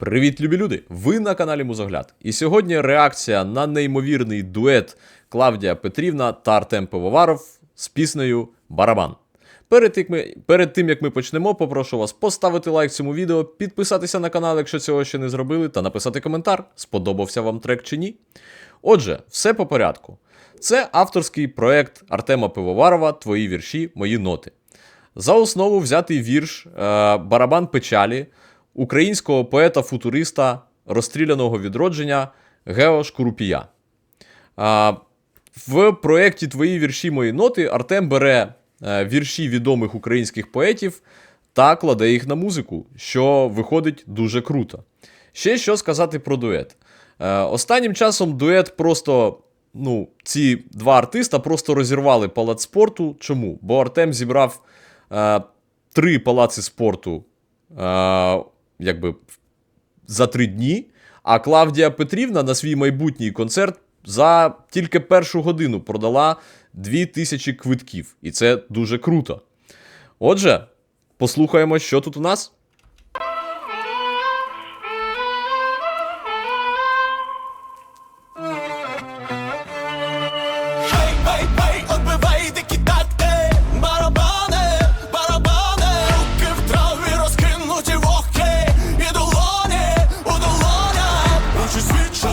Привіт, любі люди! Ви на каналі Музогляд. І сьогодні реакція на неймовірний дует Клавдія Петрівна та Артем Пивоваров з піснею Барабан. Перед тим, перед тим як ми почнемо, попрошу вас поставити лайк цьому відео, підписатися на канал, якщо цього ще не зробили, та написати коментар, сподобався вам трек чи ні. Отже, все по порядку. Це авторський проект Артема Пивоварова Твої вірші, мої ноти. За основу взятий вірш е, Барабан печалі українського поета-футуриста розстріляного відродження Гео Шкурупія. В проєкті Твої вірші, мої ноти Артем бере е, вірші відомих українських поетів та кладе їх на музику, що виходить дуже круто. Ще що сказати про дует. Е, останнім часом дует просто. Ну, ці два артиста просто розірвали палац спорту. Чому? Бо Артем зібрав е, три палаци спорту е, якби за три дні, а Клавдія Петрівна на свій майбутній концерт за тільки першу годину продала 2000 квитків. І це дуже круто. Отже, послухаємо, що тут у нас.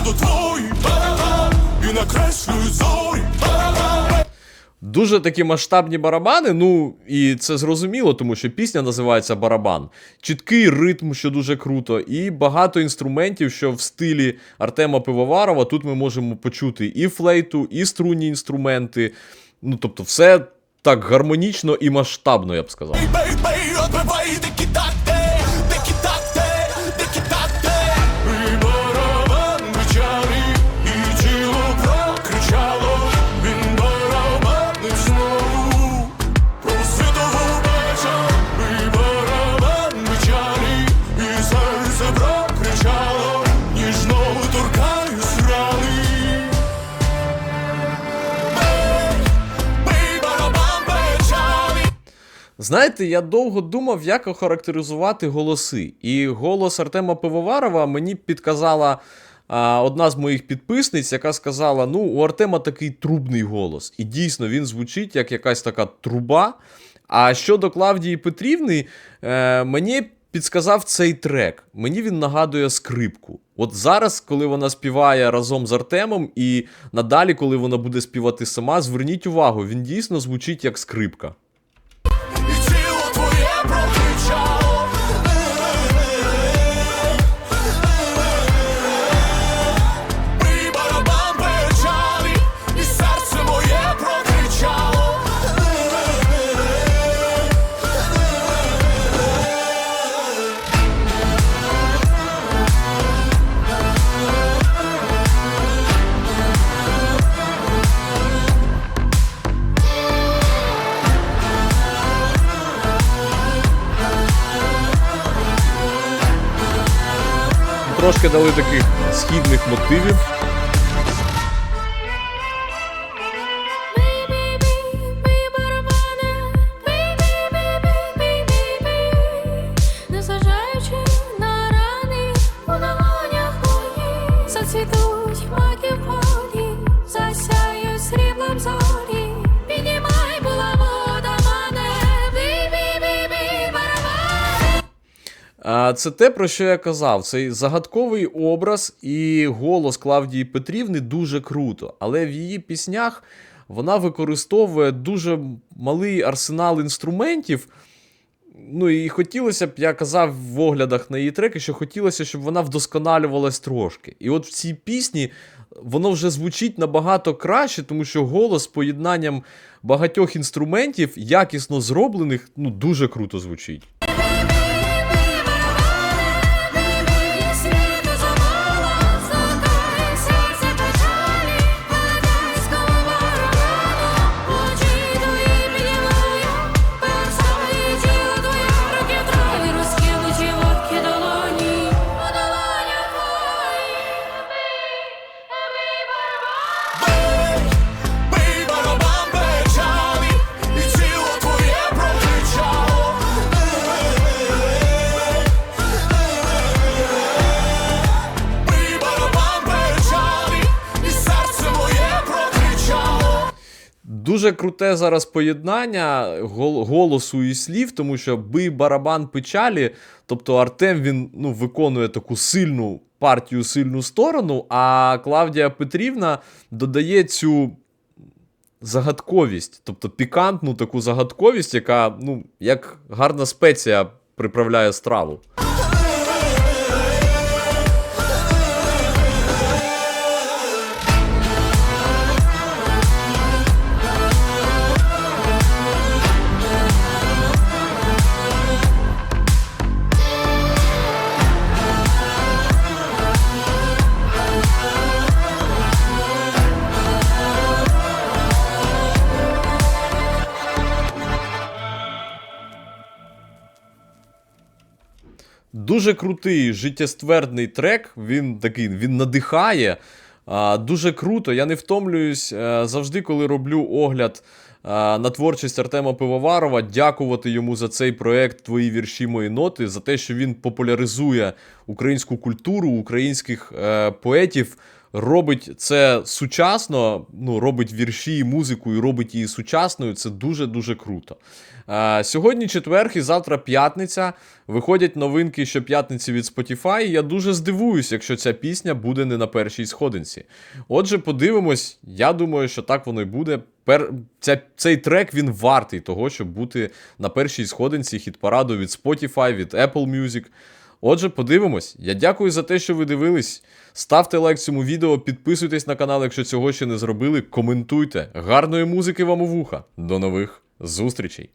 Свідчать твої І накреслюють зорі Дуже такі масштабні барабани, ну і це зрозуміло, тому що пісня називається барабан. Чіткий ритм, що дуже круто, і багато інструментів, що в стилі Артема Пивоварова. Тут ми можемо почути і флейту, і струнні інструменти. Ну тобто, все так гармонічно і масштабно, я б сказав. Знаєте, я довго думав, як охарактеризувати голоси. І голос Артема Пивоварова мені підказала а, одна з моїх підписниць, яка сказала: ну, у Артема такий трубний голос. І дійсно він звучить як якась така труба. А щодо Клавдії Петрівни, е, мені підсказав цей трек. Мені він нагадує скрипку. От зараз, коли вона співає разом з Артемом, і надалі, коли вона буде співати сама, зверніть увагу, він дійсно звучить як скрипка. Трошки дали таких східних мотивів. А, Це те, про що я казав. Цей загадковий образ і голос Клавдії Петрівни дуже круто. Але в її піснях вона використовує дуже малий арсенал інструментів. Ну і хотілося б, я казав в оглядах на її треки, що хотілося, щоб вона вдосконалювалась трошки. І от в цій пісні воно вже звучить набагато краще, тому що голос з поєднанням багатьох інструментів, якісно зроблених, ну дуже круто звучить. Дуже круте зараз поєднання гол- голосу і слів, тому що бий барабан печалі. Тобто Артем він ну, виконує таку сильну партію, сильну сторону, а Клавдія Петрівна додає цю загадковість, тобто пікантну таку загадковість, яка ну, як гарна спеція приправляє страву. Дуже крутий життєствердний трек. Він такий, він надихає. Дуже круто. Я не втомлююсь е, завжди, коли роблю огляд е, на творчість Артема Пивоварова, дякувати йому за цей проект Твої вірші, мої ноти, за те, що він популяризує українську культуру, українських е, поетів. Робить це сучасно, ну, робить вірші і музику, і робить її сучасною. Це дуже-дуже круто. Е, сьогодні четверг і завтра п'ятниця. Виходять новинки щоп'ятниці від Spotify. Я дуже здивуюсь, якщо ця пісня буде не на першій сходинці. Отже, подивимось. Я думаю, що так воно й буде. Пер... Ця... Цей трек він вартий того, щоб бути на першій сходинці хіт-параду від Spotify, від Apple Music. Отже, подивимось. Я дякую за те, що ви дивились. Ставте лайк цьому відео, підписуйтесь на канал, якщо цього ще не зробили. Коментуйте. Гарної музики вам у вуха. До нових зустрічей!